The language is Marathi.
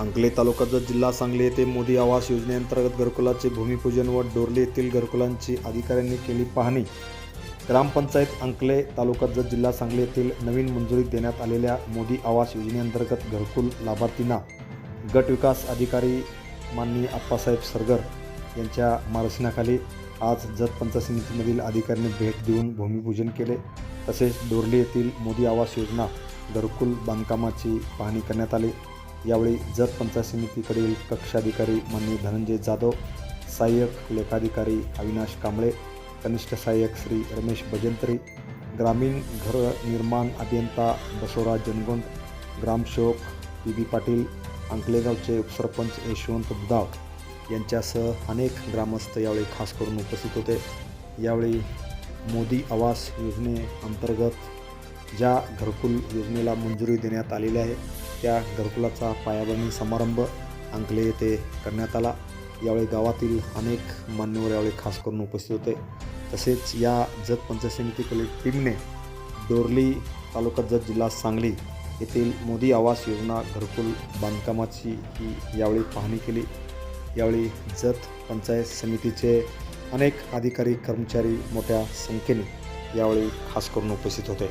अंकले तालुका जिल्हा सांगली येथे मोदी आवास योजनेअंतर्गत घरकुलाचे भूमिपूजन व डोरले येथील घरकुलांची अधिकाऱ्यांनी केली पाहणी. ग्रामपंचायत अंकले तालुक्याचा जिल्हा सांगली येथील नवीन मंजुरी देण्यात आलेल्या मोदी आवास योजनेअंतर्गत घरकुल लाभार्थींना गट विकास अधिकारी माननीय आप्पासाहेब सरगर यांच्या मार्गदर्शनाखाली आज जत पंचायत समितीमधील अधिकाऱ्यांनी भेट देऊन भूमिपूजन केले. तसेच डोरले येथील मोदी आवास योजना घरकुल बांधकामाची पाहणी करण्यात आली. यावेळी जत पंचायत समितीकडील कक्षाधिकारी माननीय धनंजय जाधव सहाय्यक लेखाधिकारी अविनाश कांबळे कनिष्ठ सहाय्यक श्री रमेश बजंत्री ग्रामीण गृहनिर्माण अभियंता बसवराज जनगुंड ग्रामसेवक पी बी पाटील अंकलेगावचे उपसरपंच यशवंत दुधाव यांच्यासह अनेक ग्रामस्थ यावेळी खास करून उपस्थित होते. यावेळी मोदी आवास योजनेअंतर्गत ज्या घरकुल योजनेला मंजुरी देण्यात आलेली आहे त्या घरकुलाचा पायाभरणी समारंभ अंकले येथे करण्यात आला. यावेळी गावातील अनेक मान्यवर यावेळी खास करून उपस्थित होते. तसेच या जत पंचायत समितीकडील टीमने डोरली तालुका जत जिल्हा सांगली येथील मोदी आवास योजना घरकुल बांधकामाची ही यावेळी पाहणी केली. यावेळी जत पंचायत समितीचे अनेक अधिकारी कर्मचारी मोठ्या संख्येने यावेळी खास करून उपस्थित होते.